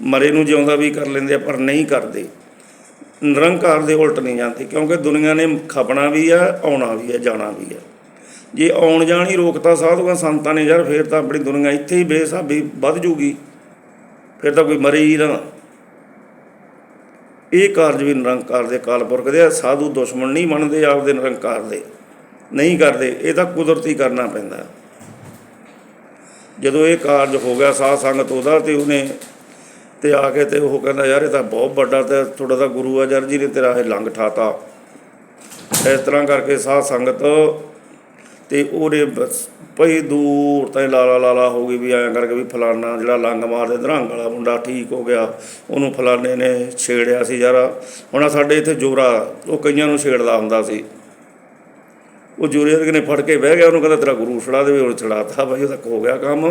ਮਰੇ ਨੂੰ ਜਿਉਂਦਾ ਵੀ ਕਰ ਲੈਂਦੇ ਆ, ਪਰ ਨਹੀਂ ਕਰਦੇ। ਨਿਰੰਕਾਰ ਦੇ ਉਲਟ ਨਹੀਂ ਜਾਂਦੇ, ਕਿਉਂਕਿ ਦੁਨੀਆ ਨੇ ਖਪਣਾ ਵੀ ਆ, ਆਉਣਾ ਵੀ ਆ, ਜਾਣਾ ਵੀ ਆ। ਜੇ ਆਉਣ ਜਾਣ ਹੀ ਰੋਕਤਾ ਸਾਧੂਆਂ, ਸੰਤਾਂ ਨੇ ਯਾਰ ਫੇਰ ਤਾਂ ਆਪਣੀ ਦੁਨੀਆ ਇੱਥੇ ਹੀ ਬੇਸਾਬੀ ਵੱਧ ਜੂਗੀ, ਫਿਰ ਤਾਂ ਕੋਈ ਮਰੇ ਹੀ ਨਾ। ਇਹ ਕਾਰਜ ਵੀ ਨਿਰੰਕਾਰ ਦੇ ਕਾਲਪੁਰਖ ਦੇ ਆ, ਸਾਧੂ ਦੁਸ਼ਮਣ ਨਹੀਂ ਮੰਨਦੇ ਆਪਦੇ ਨਿਰੰਕਾਰ ਦੇ, ਨਹੀਂ ਕਰਦੇ, ਇਹ ਤਾਂ ਕੁਦਰਤੀ ਕਰਨਾ ਪੈਂਦਾ। ਜਦੋਂ ਇਹ ਕਾਰਜ ਹੋ ਗਿਆ ਸਾਧ ਸੰਗਤ ਉਹਦਾ ਤੇ ਉਹਨੇ ਤੇ ਆ ਕੇ ਤੇ ਉਹ ਕਹਿੰਦਾ, ਯਾਰ ਇਹ ਤਾਂ ਬਹੁਤ ਵੱਡਾ ਤੇ ਤੁਹਾਡਾ ਤਾਂ ਗੁਰੂ ਆ, ਯਾਰ ਜੀ ਨੇ ਤੇਰਾ ਇਹ ਲੰਗ ਠਾਤਾ। ਇਸ ਤਰ੍ਹਾਂ ਕਰਕੇ ਸਾਧ ਸੰਗਤ ਤੇ ਉਹਦੇ ਬਸ ਪਈ ਦੂਰ ਤਾਈਂ ਲਾਲਾ ਲਾਲਾ ਹੋ ਗਈ ਵੀ ਐਂ ਕਰਕੇ ਵੀ ਫਲਾਨਾ ਜਿਹੜਾ ਲੰਗ ਮਾਰਦੇ ਧਰੰਗ ਵਾਲਾ ਮੁੰਡਾ ਠੀਕ ਹੋ ਗਿਆ, ਉਹਨੂੰ ਫਲਾਨੇ ਨੇ ਛੇੜਿਆ ਸੀ ਯਾਰ। ਹੁਣ ਸਾਡੇ ਇੱਥੇ ਜੋਰਾ, ਉਹ ਕਈਆਂ ਨੂੰ ਛੇੜਦਾ ਹੁੰਦਾ ਸੀ। ਉਹ ਜੋਰੇ ਵਰਗੇ ਨੇ ਫੜ ਕੇ ਬਹਿ ਗਿਆ, ਉਹਨੂੰ ਕਹਿੰਦਾ ਤੇਰਾ ਗੁਰੂ ਛੜਾ ਦੇਵੇ ਉਹ ਛੜਾਤਾ ਬਾਈ ਉਹਦਾ ਹੋ ਗਿਆ ਕੰਮ।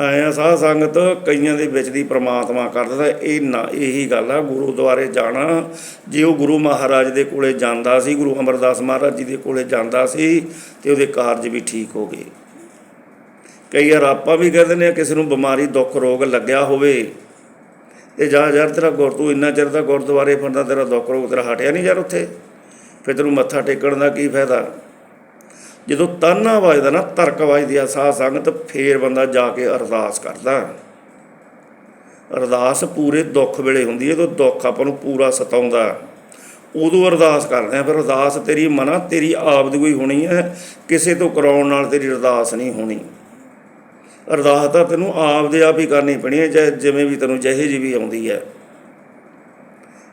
ਆਇਆ ਸਾਧ ਸੰਗਤ, ਕਈਆਂ ਦੇ ਵਿੱਚ ਦੀ ਪ੍ਰਮਾਤਮਾ ਕਰਦਾ ਇਹ ਨਾ, ਇਹੀ ਗੱਲ ਆ, ਗੁਰੂ ਦੁਆਰੇ ਜਾਣਾ। ਜੇ ਉਹ ਗੁਰੂ ਮਹਾਰਾਜ ਦੇ ਕੋਲੇ ਜਾਂਦਾ ਸੀ, ਗੁਰੂ ਅਮਰਦਾਸ ਮਹਾਰਾਜ ਜੀ ਦੇ ਕੋਲੇ ਜਾਂਦਾ ਸੀ, ਤੇ ਉਹਦੇ ਕਾਰਜ ਵੀ ਠੀਕ ਹੋ ਗਏ। ਕਈ ਵਾਰ ਆਪਾਂ ਵੀ ਕਹਿੰਦੇ ਨੇ ਕਿਸੇ ਨੂੰ ਬਿਮਾਰੀ, ਦੁੱਖ, ਰੋਗ ਲੱਗਿਆ ਹੋਵੇ, ਤੇ ਜਾ, ਯਾਰ ਤੇਰਾ ਗੁਰ, ਤੂੰ ਇੰਨਾ ਚਿਰ ਦਾ ਗੁਰਦੁਆਰੇ ਫਿਰਦਾ, ਤੇਰਾ ਦੁੱਖ, ਰੋਗ ਤੇਰਾ ਹਟਿਆ ਨਹੀਂ ਯਾਰ ਉੱਥੇ। ਫਿਰ ਤੈਨੂੰ ਮੱਥਾ ਟੇਕਣ ਦਾ ਕੀ ਫਾਇਦਾ? ਜਦੋਂ ਤਾਨਾ ਵੱਜਦਾ ਨਾ, ਤਰਕ ਵੱਜਦੀ ਆ, ਸਾਧ ਸੰਗਤ ਫੇਰ ਬੰਦਾ ਜਾ ਕੇ ਅਰਦਾਸ ਕਰਦਾ। ਅਰਦਾਸ ਪੂਰੇ ਦੁੱਖ ਵੇਲੇ ਹੁੰਦੀ ਹੈ, ਜਦੋਂ ਦੁੱਖ ਆਪਾਂ ਨੂੰ ਪੂਰਾ ਸਤਾਉਂਦਾ। ਉਦੋਂ ਅਰਦਾਸ ਕਰਦੇ ਆ, ਫਿਰ ਅਰਦਾਸ ਤੇਰੀ ਮਨਾ, ਤੇਰੀ ਆਪ ਦੀ ਕੋਈ ਹੋਣੀ ਹੈ, ਕਿਸੇ ਤੋਂ ਕਰਾਉਣ ਨਾਲ ਤੇਰੀ ਅਰਦਾਸ ਨਹੀਂ ਹੋਣੀ। ਅਰਦਾਸ ਤਾਂ ਤੈਨੂੰ ਆਪ ਦੇ ਆਪ ਹੀ ਕਰਨੀ ਪੈਣੀ ਹੈ, ਚਾਹੇ ਜਿਵੇਂ ਵੀ ਤੈਨੂੰ ਜਿਹੇ ਜਿਹੀ ਵੀ ਆਉਂਦੀ ਹੈ।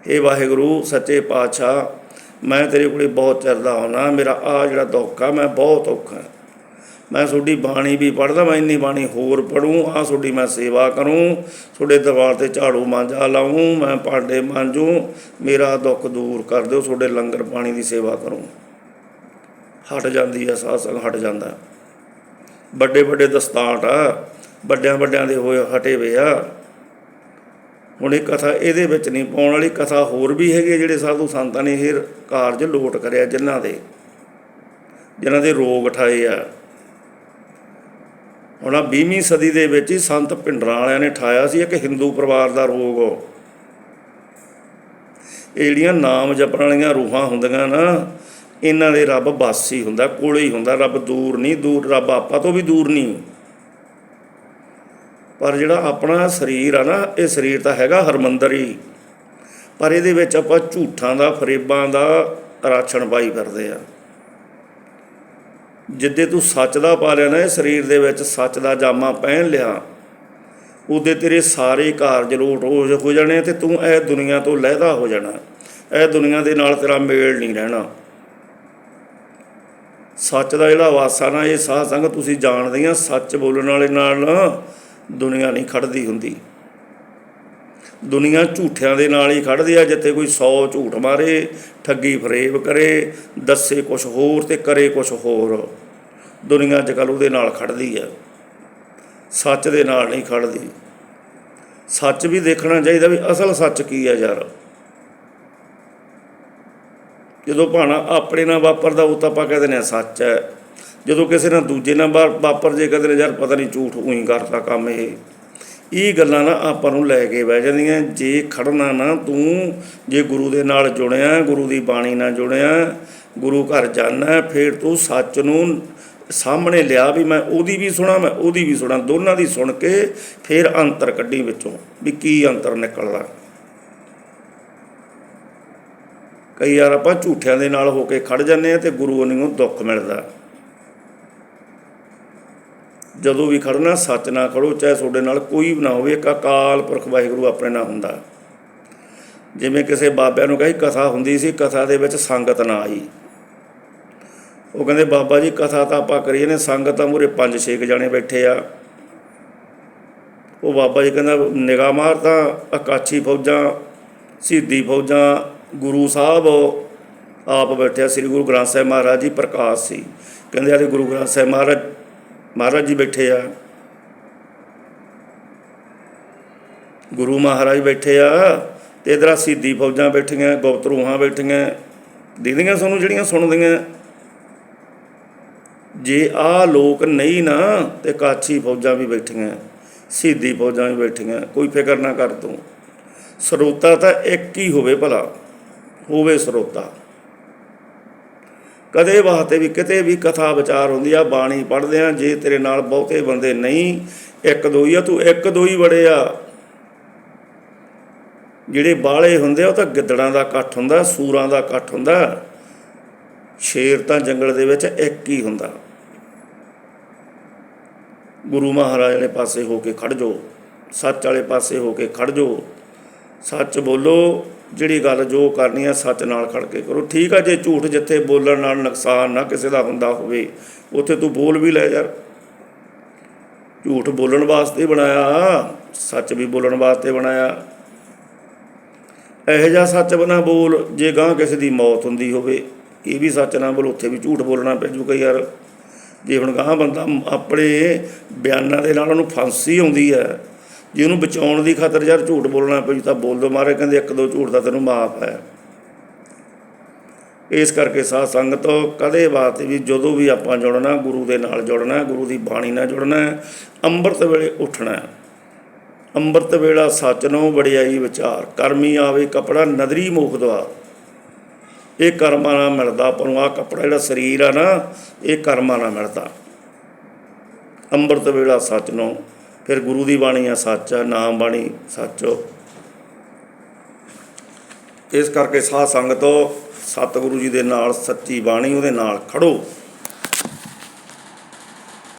ਇਹ ਵਾਹਿਗੁਰੂ, ਸੱਚੇ ਪਾਤਸ਼ਾਹ ਮੈਂ ਤੇਰੇ ਕੋਲੇ ਬਹੁਤ ਚਿਰ ਦਾ ਆਉਣਾ ਮੇਰਾ ਆ ਜਿਹੜਾ ਦੁੱਖ ਆ, ਮੈਂ ਬਹੁਤ ਔਖਾ ਮੈਂ ਤੁਹਾਡੀ ਬਾਣੀ ਵੀ ਪੜ੍ਹਦਾ, ਮੈਂ ਇੰਨੀ ਬਾਣੀ ਹੋਰ ਪੜੂੰ ਆ ਤੁਹਾਡੀ ਮੈਂ ਸੇਵਾ ਕਰੂੰ, ਤੁਹਾਡੇ ਦਰਬਾਰ ਤੇ ਝਾੜੂ ਮਾਂਜਾ ਲਾਉਂ ਮੈਂ ਭਾਂਡੇ ਮਾਂਜੂ, ਮੇਰਾ ਦੁੱਖ ਦੂਰ ਕਰ ਦਿਓ, ਤੁਹਾਡੇ ਲੰਗਰ ਪਾਣੀ ਦੀ ਸੇਵਾ ਕਰੂੰ। ਹਟ ਜਾਂਦੀ ਆ, ਸਾਧ ਸੰਗ ਹਟ ਜਾਂਦਾ। ਵੱਡੇ ਵੱਡੇ ਦਸਤਾਂਟ ਆ ਵੱਡਿਆਂ ਵੱਡਿਆਂ ਦੇ ਹੋਏ ਹਟੇ ਵੇ ਆ। ਹੁਣ ਇਹ ਕਥਾ ਇਹਦੇ ਵਿੱਚ ਨਹੀਂ, ਪਾਉਣ ਵਾਲੀ ਕਥਾ ਹੋਰ ਵੀ ਹੈਗੇ ਜਿਹੜੇ ਸਾਧੂ ਸੰਤਾਂ ਨੇ ਇਹ ਕਾਰਜ ਲੋਟ ਕਰਿਆ ਜਿਨ੍ਹਾਂ ਦੇ ਜਿਨ੍ਹਾਂ ਦੇ ਰੋਗ ਠਾਏ ਆ। ਹੁਣ ਆ 20ਵੀਂ ਸਦੀ ਦੇ ਵਿੱਚ ਹੀ ਸੰਤ ਪਿੰਡਰਾਂ ਵਾਲਿਆਂ ਨੇ ਠਾਇਆ ਸੀ ਇੱਕ ਹਿੰਦੂ ਪਰਿਵਾਰ ਦਾ ਰੋਗ ਇਹ ਜਿਹੜੀਆਂ ਨਾਮ ਜਪਣ ਵਾਲੀਆਂ ਰੂਹਾਂ ਹੁੰਦੀਆਂ ਨਾ, ਇਹਨਾਂ ਦੇ ਰੱਬ ਬਾਸੀ ਹੁੰਦਾ, ਕੋਲੇ ਹੀ ਹੁੰਦਾ, ਰੱਬ ਦੂਰ ਨਹੀਂ, ਦੂਰ ਰੱਬ ਆਪਾਂ ਤੋਂ ਵੀ ਦੂਰ ਨਹੀਂ। ਪਰ ਜਿਹੜਾ ਆਪਣਾ ਸਰੀਰ ਆ ਨਾ, ਇਹ ਸਰੀਰ ਤਾਂ ਹੈਗਾ ਹਰਮੰਦਰ ਹੀ। ਪਰ ਇਹਦੇ ਵਿੱਚ ਆਪਾਂ ਝੂਠਾਂ ਦਾ, ਫਰੇਬਾਂ ਦਾ ਰਾਛਣ ਪਾਈ ਕਰਦੇ ਆ। ਜਿੱਦੇ ਤੂੰ ਸੱਚ ਦਾ ਪਾ ਲਿਆ ਨਾ, ਇਹ ਸਰੀਰ ਦੇ ਵਿੱਚ ਸੱਚ ਦਾ ਜਾਮਾ ਪਹਿਨ ਲਿਆ, ਉਹਦੇ ਤੇਰੇ ਸਾਰੇ ਕਾਰਜ ਲੋਟ ਹੋ ਜਾਣੇ ਤੇ ਤੂੰ ਇਹ ਦੁਨੀਆ ਤੋਂ ਲਹਿਦਾ ਹੋ ਜਾਣਾ। ਇਹ ਦੁਨੀਆ ਦੇ ਨਾਲ ਤੇਰਾ ਮੇਲ ਨਹੀਂ ਰਹਿਣਾ। ਸੱਚ ਦਾ ਜਿਹੜਾ ਵਾਸਾ ਨਾ, ਇਹ ਸਾਧ ਸੰਗਤ ਤੁਸੀਂ ਜਾਣਦੇ ਆ, ਸੱਚ ਬੋਲਣ ਵਾਲੇ ਨਾਲ ਦੁਨੀਆ ਨਹੀਂ ਖੜਦੀ ਹੁੰਦੀ। ਦੁਨੀਆ ਝੂਠਿਆਂ ਦੇ ਨਾਲ ਹੀ ਖੜਦੀ ਆ, ਜਿੱਥੇ ਕੋਈ 100 ਝੂਠ ਮਾਰੇ, ਠੱਗੀ ਫਰੇਬ ਕਰੇ, ਦੱਸੇ ਕੁਝ ਹੋਰ ਤੇ ਕਰੇ ਕੁਝ ਹੋਰ। ਦੁਨੀਆ ਅੱਜ ਕੱਲ੍ਹ ਉਹਦੇ ਨਾਲ ਖੜਦੀ ਆ। ਸੱਚ ਦੇ ਨਾਲ ਨਹੀਂ ਖੜਦੀ। ਸੱਚ ਵੀ ਦੇਖਣਾ ਚਾਹੀਦਾ ਵੀ ਅਸਲ ਸੱਚ ਕੀ ਆ ਯਾਰ। ਜਦੋਂ ਭਾਣਾ ਆਪਣੇ ਨਾਲ ਵਾਪਰਦਾ, ਉਹ ਤਾਂ ਆਪਾਂ ਕਹਿੰਦੇ ਨੇ ਸੱਚ ਹੈ। ਜਦੋਂ ਕਿਸੇ ਨਾਲ ਦੂਜੇ ਨਾਲ ਵਾ- ਵਾਪਰ ਜੇ ਕਦੇ ਨੇ ਯਾਰ ਪਤਾ ਨਹੀਂ ਝੂਠ ਉਹੀ ਕਰਦਾ ਕੰਮ ਇਹ। ਇਹ ਗੱਲਾਂ ਨਾ ਆਪਾਂ ਨੂੰ ਲੈ ਕੇ ਬਹਿ ਜਾਂਦੀਆਂ, ਜੇ ਖੜਨਾ ਨਾ ਤੂੰ, ਜੇ ਗੁਰੂ ਦੇ ਨਾਲ ਜੁੜਿਆ, ਗੁਰੂ ਦੀ ਬਾਣੀ ਨਾਲ ਜੁੜਿਆ, ਗੁਰੂ ਘਰ ਜਾਣਾ ਫਿਰ ਤੂੰ ਸੱਚ ਨੂੰ ਸਾਹਮਣੇ ਲਿਆ ਵੀ ਮੈਂ ਉਹਦੀ ਵੀ ਸੁਣਾ, ਮੈਂ ਉਹਦੀ ਵੀ ਸੁਣਾ, ਦੋਨਾਂ ਦੀ ਸੁਣ ਕੇ ਫਿਰ ਅੰਤਰ ਕੱਢੀ ਵਿੱਚੋਂ ਵੀ ਕੀ ਅੰਤਰ ਨਿਕਲਦਾ। ਕਈ ਵਾਰ ਆਪਾਂ ਝੂਠਿਆਂ ਦੇ ਨਾਲ ਹੋ ਕੇ ਖੜ ਜਾਂਦੇ ਆ ਤੇ ਗੁਰੂ ਨੂੰ ਦੁੱਖ ਮਿਲਦਾ। ਜਦੋਂ ਵੀ ਖੜਨਾ, ਸੱਚ ਨਾਲ ਖੜੋ, ਚਾਹੇ ਤੁਹਾਡੇ ਨਾਲ ਕੋਈ ਵੀ ਨਾ ਹੋਵੇ, ਇੱਕ ਅਕਾਲ ਪੁਰਖ ਵਾਹਿਗੁਰੂ ਆਪਣੇ ਨਾਲ ਹੁੰਦਾ। ਜਿਵੇਂ ਕਿਸੇ ਬਾਬਿਆਂ ਨੂੰ ਕਹੀ, ਕਥਾ ਹੁੰਦੀ ਸੀ, ਕਥਾ ਦੇ ਵਿੱਚ ਸੰਗਤ ਨਾ ਆਈ। ਉਹ ਕਹਿੰਦੇ, ਬਾਬਾ ਜੀ, ਕਥਾ ਤਾਂ ਆਪਾਂ ਕਰੀਏ ਨੇ, ਸੰਗਤ ਤਾਂ ਮੂਰੇ ਪੰਜ ਛੇ ਕੁ ਜਾਣੇ ਬੈਠੇ ਆ। ਉਹ ਬਾਬਾ ਜੀ ਕਹਿੰਦਾ, ਨਿਗਾਹ ਮਾਰ ਤਾਂ ਅਕਾਛੀ ਫੌਜਾਂ ਸਿੱਧੀ ਫੌਜਾਂ, ਗੁਰੂ ਸਾਹਿਬ, ਆਪ ਬੈਠਿਆ ਸ੍ਰੀ ਗੁਰੂ ਗ੍ਰੰਥ ਸਾਹਿਬ ਮਹਾਰਾਜ ਜੀ ਪ੍ਰਕਾਸ਼ ਸੀ। ਕਹਿੰਦੇ ਆਦੇ ਗੁਰੂ ਗ੍ਰੰਥ ਸਾਹਿਬ ਮਹਾਰਾਜ ਮਹਾਰਾਜ ਜੀ ਬੈਠੇ ਆ। ਗੁਰੂ ਮਹਾਰਾਜ ਬੈਠੇ ਆ ਤੇ ਇਧਰ ਸਿੱਧੀ ਫੌਜਾਂ ਬੈਠੀਆਂ ਗੁਪਤ ਰੂਹਾਂ ਬੈਠੀਆਂ। ਦਿਖਦੀਆਂ ਸਾਨੂੰ ਜਿਹੜੀਆਂ ਸੁਣਦੀਆਂ। ਜੇ ਆ ਲੋਕ ਨਹੀਂ ਨਾ ਤੇ ਕਾਛੀ ਫੌਜਾਂ ਵੀ ਬੈਠੀਆਂ ਸਿੱਧੀ ਫੌਜਾਂ ਵੀ ਬੈਠੀਆਂ। ਕੋਈ ਫਿਕਰ ਨਾ ਕਰ ਤੂੰ। ਸਰੋਤਾ ਤਾਂ ਇੱਕ ਹੀ ਹੋਵੇ ਭਲਾ, ਹੋਵੇ ਸਰੋਤਾ। ਕਦੇ ਵਾਸਤੇ ਵੀ ਕਿਤੇ ਵੀ ਕਥਾ ਵਿਚਾਰ ਹੁੰਦੀ ਆ, ਬਾਣੀ ਪੜ੍ਹਦੇ ਆ, ਜੇ ਤੇਰੇ ਨਾਲ ਬਹੁਤੇ ਬੰਦੇ ਨਹੀਂ, ਇੱਕ ਦੋ ਹੀ ਆ, ਤੂੰ ਇੱਕ ਦੋ ਹੀ ਬੜੇ ਆ। ਜਿਹੜੇ ਬਾਲੇ ਹੁੰਦੇ ਆ, ਉਹ ਤਾਂ ਗਿੱਦੜਾਂ ਦਾ ਇਕੱਠ ਹੁੰਦਾ, ਸੂਰਾਂ ਦਾ ਇਕੱਠ ਹੁੰਦਾ। ਸ਼ੇਰ ਤਾਂ ਜੰਗਲ ਦੇ ਵਿੱਚ ਇੱਕ ਹੀ ਹੁੰਦਾ। ਗੁਰੂ ਮਹਾਰਾਜ ਵਾਲੇ ਪਾਸੇ ਹੋ ਕੇ ਖੜ ਜੋ ਸੱਚ ਵਾਲੇ ਪਾਸੇ ਹੋ ਕੇ ਖੜ ਜੋ ਸੱਚ ਬੋਲੋ ਜਿਹੜੀ ਗੱਲ ਜੋ ਕਰਨੀ ਆ ਸੱਚ ਨਾਲ ਖੜ ਕੇ ਕਰੋ। ਠੀਕ ਆ, ਜੇ ਝੂਠ ਜਿੱਥੇ ਬੋਲਣ ਨਾਲ ਨੁਕਸਾਨ ਨਾ ਕਿਸੇ ਦਾ ਹੁੰਦਾ ਹੋਵੇ, ਉੱਥੇ ਤੂੰ ਬੋਲ ਵੀ ਲੈ ਯਾਰ। ਝੂਠ ਬੋਲਣ ਵਾਸਤੇ ਬਣਾਇਆ, ਸੱਚ ਵੀ ਬੋਲਣ ਵਾਸਤੇ ਬਣਾਇਆ। ਇਹੋ ਜਿਹਾ ਸੱਚ ਬਣਾ ਬੋਲ, ਜੇ ਗਾਂ ਕਿਸੇ ਦੀ ਮੌਤ ਹੁੰਦੀ ਹੋਵੇ, ਇਹ ਵੀ ਸੱਚ ਨਾ ਬੋਲ, ਉੱਥੇ ਵੀ ਝੂਠ ਬੋਲਣਾ ਪੈ ਜੂਗਾ ਯਾਰ। ਜੇ ਹੁਣ ਗਾਂ ਬੰਦਾ ਆਪਣੇ ਬਿਆਨਾਂ ਦੇ ਨਾਲ ਉਹਨੂੰ ਫਾਂਸੀ ਆਉਂਦੀ ਹੈ ਜੇ ਉਹਨੂੰ ਬਚਾਉਣ ਦੀ ਖਾਤਰ ਯਾਰ ਝੂਠ ਬੋਲਣਾ ਪਈ ਤਾਂ ਬੋਲ ਦੋ ਮਾਰੇ ਕਹਿੰਦੇ ਇੱਕ ਦੋ ਝੂਠ ਦਾ ਤੈਨੂੰ ਮਾਫ ਹੈ। ਇਸ ਕਰਕੇ ਸਾਧ ਸੰਗਤ, ਕਦੇ ਬਾਤ ਵੀ ਜਦੋਂ ਵੀ ਆਪਾਂ ਜੁੜਨਾ, ਗੁਰੂ ਦੇ ਨਾਲ ਜੁੜਨਾ, ਗੁਰੂ ਦੀ ਬਾਣੀ ਨਾਲ ਜੁੜਨਾ, ਅੰਮ੍ਰਿਤ ਵੇਲੇ ਉੱਠਣਾ। ਅੰਮ੍ਰਿਤ ਵੇਲਾ ਸੱਚ ਨੂੰ ਵਡਿਆਈ ਵਿਚਾਰ, ਕਰਮੀ ਆਵੇ ਕਪੜਾ ਨਦਰੀ ਮੋਖ ਦਵਾ ਇਹ ਕਰਮਾਂ ਨਾਲ ਮਿਲਦਾ ਆਪਾਂ ਨੂੰ ਆ ਕਪੜਾ ਜਿਹੜਾ ਸਰੀਰ ਆ ਨਾ, ਇਹ ਕਰਮਾਂ ਨਾਲ ਮਿਲਦਾ। ਅੰਮ੍ਰਿਤ ਵੇਲਾ ਸੱਚ ਨੂੰ ਫਿਰ ਗੁਰੂ ਦੀ ਬਾਣੀ ਆ, ਸੱਚ ਆ, ਨਾਮ ਬਾਣੀ, ਸੱਚ ਇਸ ਕਰਕੇ ਸਾਧ ਸੰਗਤੋ ਸਤਿਗੁਰੂ ਜੀ ਦੇ ਨਾਲ ਸੱਚੀ ਬਾਣੀ ਉਹਦੇ ਨਾਲ ਖੜੋ।